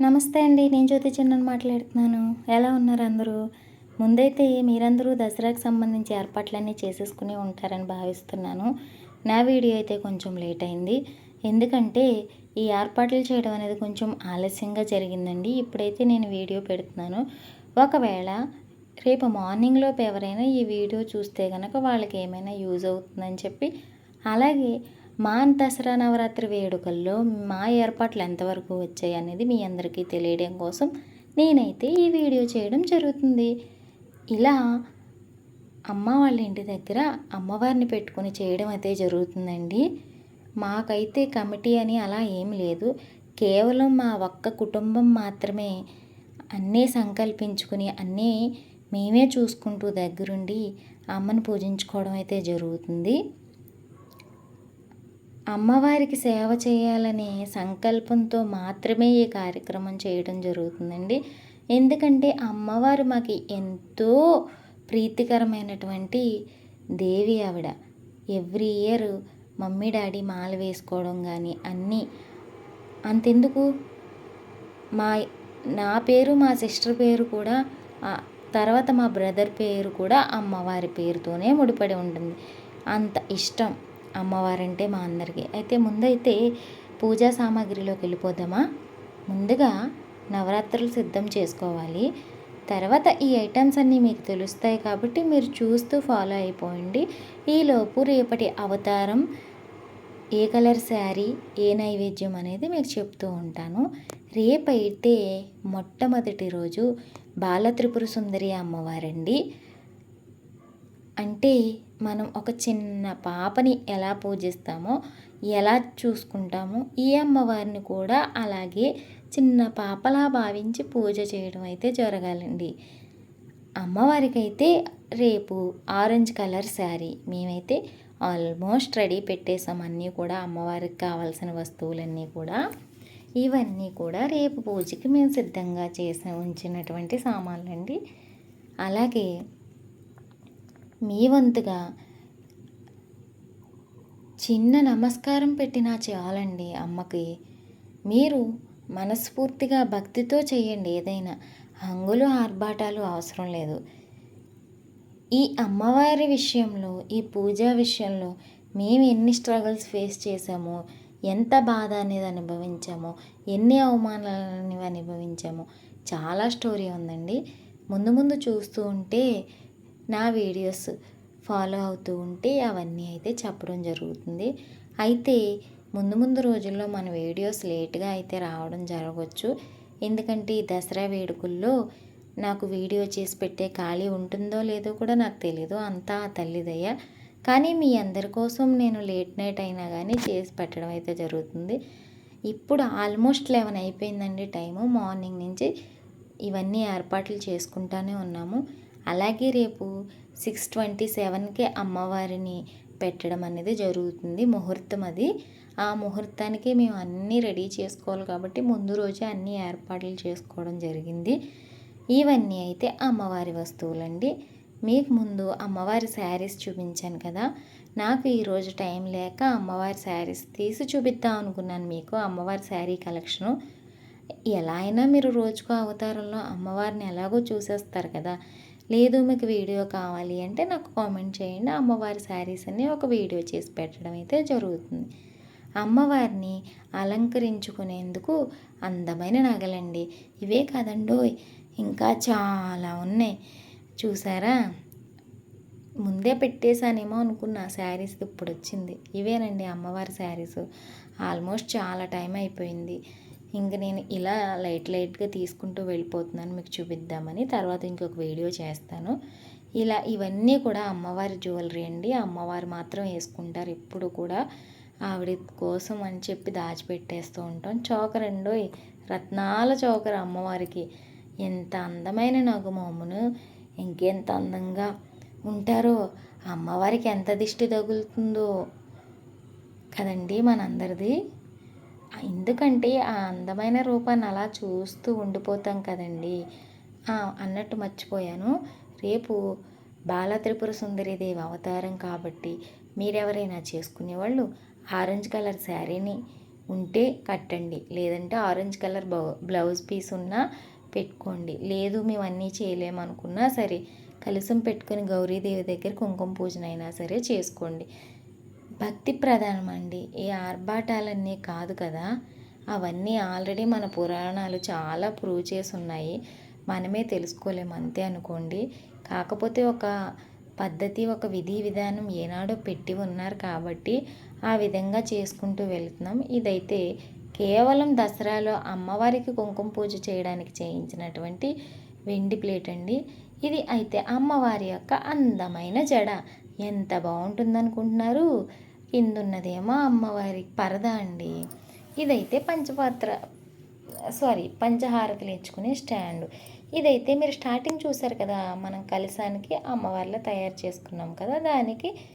నమస్తే అండి నేను జ్యోతి చిన్నని మాట్లాడుతున్నాను. ఎలా ఉన్నారు అందరూ? ముందైతే మీరందరూ దసరాకి సంబంధించి ఏర్పాట్లన్నీ చేసేసుకుని ఉంటారని భావిస్తున్నాను. నా వీడియో అయితే కొంచెం లేట్ అయింది. ఎందుకంటే ఈ ఏర్పాట్లు చేయడం అనేది కొంచెం ఆలస్యంగా జరిగిందండి. ఇప్పుడైతే నేను వీడియో పెడుతున్నాను. ఒకవేళ రేపు మార్నింగ్లోపు ఎవరైనా ఈ వీడియో చూస్తే కనుక వాళ్ళకి ఏమైనా యూజ్ అవుతుందని చెప్పి అలాగే మా దసరా నవరాత్రి వేడుకల్లో మా ఏర్పాట్లు ఎంతవరకు వచ్చాయి అనేది మీ అందరికీ తెలియడం కోసం నేనైతే ఈ వీడియో చేయడం జరుగుతుంది. ఇలా అమ్మ వాళ్ళ ఇంటి దగ్గర అమ్మవారిని పెట్టుకొని చేయడం అయితే జరుగుతుందండి. మాకైతే కమిటీ అని అలా ఏం లేదు. కేవలం మా ఒక్క కుటుంబం మాత్రమే అన్నీ సంకల్పించుకుని అన్నీ మేమే చూసుకుంటూ దగ్గరుండి అమ్మను పూజించుకోవడం అయితే జరుగుతుంది. అమ్మవారికి సేవ చేయాలనే సంకల్పంతో మాత్రమే ఈ కార్యక్రమం చేయడం జరుగుతుందండి. ఎందుకంటే అమ్మవారు మాకు ఎంతో ప్రీతికరమైనటువంటి దేవి ఆవిడ. ఎవ్రీ ఇయర్ మమ్మీ డాడీ మాల వేసుకోవడం కానీ అన్నీ. అంతెందుకు? మా నా పేరు మా సిస్టర్ పేరు కూడా తర్వాత మా బ్రదర్ పేరు కూడా అమ్మవారి పేరుతోనే ముడిపడి ఉంటుంది. అంత ఇష్టం. అమ్మవారంటే మా అందరికీ. అయితే ముందైతే పూజా సామాగ్రిలోకి వెళ్ళిపోదామా? ముందుగా నవరాత్రులు సిద్ధం చేసుకోవాలి. తర్వాత ఈ ఐటమ్స్ అన్నీ మీకు తెలుస్తాయి కాబట్టి మీరు చూస్తూ ఫాలో అయిపోండి. ఈలోపు రేపటి అవతారం ఏ కలర్ శారీ ఏ నైవేద్యం అనేది మీకు చెప్తూ ఉంటాను. రేపైతే మొట్టమొదటి రోజు బాలత్రిపుర సుందరి అమ్మవారండి. అంటే మనం ఒక చిన్న పాపని ఎలా పూజిస్తామో ఎలా చూసుకుంటామో ఈ అమ్మవారిని కూడా అలాగే చిన్న పాపలా భావించి పూజ చేయడం అయితే జరగాలండి. అమ్మవారికైతే రేపు ఆరెంజ్ కలర్ శారీ మేమైతే ఆల్మోస్ట్ రెడీ పెట్టేసాం. అన్నీ కూడా అమ్మవారికి కావాల్సిన వస్తువులన్నీ కూడా. ఇవన్నీ కూడా రేపు పూజకి మేము సిద్ధంగా చేసి ఉంచినటువంటి సామాన్లండి. అలాగే మీ వంతుగా. చిన్న నమస్కారం పెట్టినా చాలండి అమ్మకి. మీరు మనస్ఫూర్తిగా భక్తితో చేయండి ఏదైనా. హంగులు ఆర్భాటాలు అవసరం లేదు. ఈ అమ్మవారి విషయంలో ఈ పూజా విషయంలో మేము ఎన్ని స్ట్రగుల్స్ ఫేస్ చేసామో ఎంత బాధ అనేది అనుభవించామో ఎన్ని అవమానాలని అనుభవించామో చాలా స్టోరీ ఉందండి. ముందు ముందు చూస్తూ ఉంటే నా వీడియోస్ ఫాలో అవుతూ ఉంటే అవన్నీ అయితే చెప్పడం జరుగుతుంది. అయితే ముందు ముందు రోజుల్లో మన వీడియోస్ లేట్గా అయితే రావడం జరగవచ్చు. ఎందుకంటే ఈ దసరా వేడుకల్లో నాకు వీడియో చేసి పెట్టే ఖాళీ ఉంటుందో లేదో కూడా నాకు తెలీదు. అంతా తల్లిదయ్య. కానీ మీ అందరి కోసం నేను లేట్ నైట్ అయినా కానీ చేసి పెట్టడం అయితే జరుగుతుంది. ఇప్పుడు ఆల్మోస్ట్ లెవెన్ అయిపోయిందండి టైము. మార్నింగ్ నుంచి ఇవన్నీ ఏర్పాట్లు చేసుకుంటానే ఉన్నాము. అలాగే రేపు సిక్స్ ట్వంటీ సెవెన్కే అమ్మవారిని పెట్టడం అనేది జరుగుతుంది. ముహూర్తం అది. ఆ ముహూర్తానికి మేము అన్నీ రెడీ చేసుకోవాలి కాబట్టి ముందు రోజే అన్ని ఏర్పాట్లు చేసుకోవడం జరిగింది. ఇవన్నీ అయితే అమ్మవారి వస్తువులండి. మీకు ముందు అమ్మవారి శారీస్ చూపించాను కదా. నాకు ఈరోజు టైం లేక అమ్మవారి శారీస్ తీసి చూపిద్దాం అనుకున్నాను మీకు. అమ్మవారి శారీ కలెక్షను. ఎలా అయినా మీరు రోజుకు అవతారంలో అమ్మవారిని ఎలాగో చూసేస్తారు కదా. లేదు మీకు వీడియో కావాలి అంటే నాకు కామెంట్ చేయండి. అమ్మవారి శారీస్ అని ఒక వీడియో చేసి పెట్టడం అయితే జరుగుతుంది. అమ్మవారిని అలంకరించుకునేందుకు అందమైన నగలండి. ఇవే కదండో ఇంకా చాలా ఉన్నాయి. చూసారా? ముందే పెట్టేశానేమో అనుకున్న శారీస్ ఇప్పుడు వచ్చింది. ఇవేనండి అమ్మవారి శారీస్. ఆల్మోస్ట్ చాలా టైం అయిపోయింది. ఇంక నేను ఇలా లైట్ లైట్గా తీసుకుంటూ వెళ్ళిపోతున్నాను మీకు చూపిద్దామని. తర్వాత ఇంకొక వీడియో చేస్తాను. ఇలా ఇవన్నీ కూడా అమ్మవారి జ్యువెలరీ అండి. అమ్మవారు మాత్రం వేసుకుంటారు ఎప్పుడు కూడా. ఆవిడ కోసం అని చెప్పి దాచిపెట్టేస్తూ ఉంటాం. చోకర్ అండో రత్నాల చోకర్ అమ్మవారికి. ఎంత అందమైన నగుమోమును ఇంకెంత అందంగా ఉంటారో. అమ్మవారికి ఎంత దిష్టి తగులుతుందో కదండి మనందరిది. ఎందుకంటే ఆ అందమైన రూపాన్ని అలా చూస్తూ ఉండిపోతాం కదండి. అన్నట్టు మర్చిపోయాను. రేపు బాల త్రిపుర సుందరిదేవి అవతారం కాబట్టి మీరెవరైనా చేసుకునేవాళ్ళు ఆరెంజ్ కలర్ శారీని ఉంటే కట్టండి. లేదంటే ఆరెంజ్ కలర్ బ్లౌజ్ పీస్ ఉన్నా పెట్టుకోండి. లేదు మేము అన్నీ చేయలేమనుకున్నా సరే కలసం పెట్టుకుని గౌరీదేవి దగ్గర కుంకుమ పూజనైనా సరే చేసుకోండి. భక్తి ప్రధానమండి. ఈ ఆర్భాటాలన్నీ కాదు కదా. అవన్నీ ఆల్రెడీ మన పురాణాలు చాలా ప్రూవ్ చేసి ఉన్నాయి మనమే తెలుసుకోలేము అంతే అనుకోండి. కాకపోతే ఒక పద్ధతి ఒక విధి విధానం ఏనాడో పెట్టి ఉన్నారు కాబట్టి ఆ విధంగా చేసుకుంటూ వెళ్తున్నాం. ఇదైతే కేవలం దసరాలో అమ్మవారికి కుంకుమ పూజ చేయడానికి చేయించినటువంటి వెండి ప్లేట్ అండి. ఇది అయితే అమ్మవారి యొక్క అందమైన జడ. ఎంత బాగుంటుందనుకుంటున్నారు? కిందున్నదేమో అమ్మవారి పరద అండి. ఇదైతే పంచపాత్ర సారీ పంచహారతులు ఇచ్చుకునే స్టాండ్. ఇదైతే మీరు స్టార్టింగ్ చూసారు కదా మనం కలిసానికి అమ్మవారిలో తయారు చేసుకున్నాం కదా దానికి